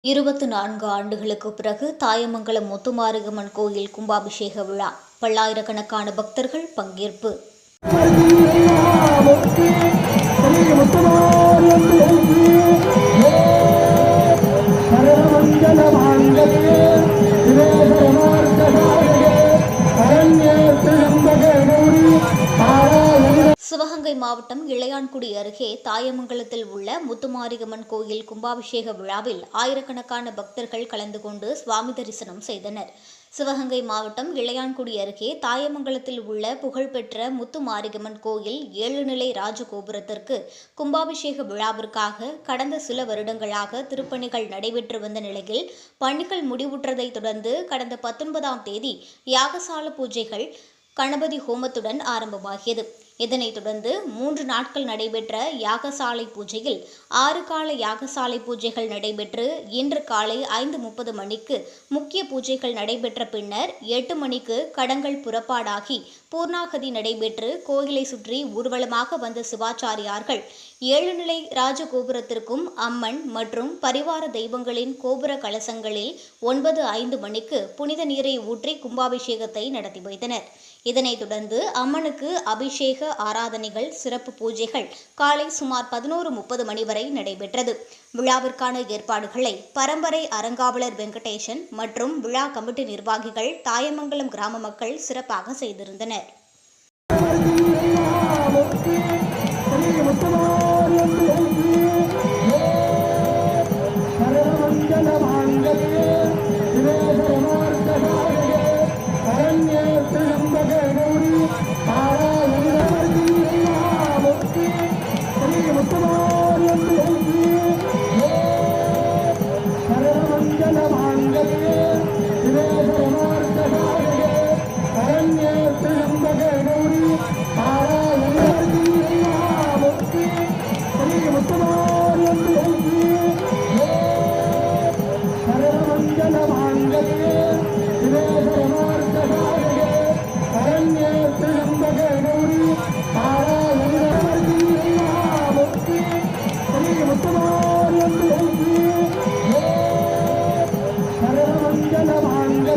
இருபத்தி நான்கு ஆண்டுகளுக்கு பிறகு தாயமங்கலம் முத்துமாரியம்மன் கோயில் கும்பாபிஷேக விழா. பல்லாயிரக்கணக்கான பக்தர்கள் பங்கேற்பு. சிவகங்கை மாவட்டம் இளையான்குடி அருகே தாயமங்கலத்தில் உள்ள முத்துமாரியம்மன் கோயில் கும்பாபிஷேக விழாவில் ஆயிரக்கணக்கான பக்தர்கள் கலந்து கொண்டு சுவாமி தரிசனம் செய்தனர். சிவகங்கை மாவட்டம் இளையான்குடி அருகே தாயமங்கலத்தில் உள்ள புகழ்பெற்ற முத்துமாரியம்மன் கோயில் ஏழுநிலை ராஜகோபுரத்திற்கு கும்பாபிஷேக விழாவிற்காக கடந்த சில வருடங்களாக திருப்பணிகள் நடைபெற்று வந்த நிலையில் பணிகள் முடிவுற்றதைத் தொடர்ந்து கடந்த பத்தொன்பதாம் தேதி யாகசால பூஜைகள் கணபதி ஹோமத்துடன் ஆரம்பமாகியது. இதனைத் தொடர்ந்து மூன்று நாட்கள் நடைபெற்ற யாகசாலை பூஜையில் ஆறு கால யாகசாலை பூஜைகள் நடைபெற்று இன்று காலை ஐந்து முப்பது மணிக்கு முக்கிய பூஜைகள் நடைபெற்ற பின்னர் எட்டு மணிக்கு கடங்கள் புறப்பாடாகி பூர்ணாகதி நடைபெற்று கோயிலை சுற்றி ஊர்வலமாக வந்த சிவாச்சாரியார்கள் ஏழுநிலை ராஜகோபுரத்திற்கும் அம்மன் மற்றும் பரிவார தெய்வங்களின் கோபுர கலசங்களில் ஒன்பது ஐந்து மணிக்கு புனித நீரை ஊற்றி கும்பாபிஷேகத்தை நடத்தி வைத்தனர். இதனைத் தொடர்ந்து அம்மனுக்கு அபிஷேக ஆராதனைகள் சிறப்பு பூஜைகள் காலை சுமார் பதினோரு முப்பது மணி வரை நடைபெற்றது. விழாவிற்கான ஏற்பாடுகளை பரம்பரை அறங்காவலர் வெங்கடேசன் மற்றும் விழா கமிட்டி நிர்வாகிகள் தாயமங்கலம் கிராம மக்கள் சிறப்பாக செய்திருந்தனர். சரணமங்கல மாங்கல்யே வாழ்க வாழ்க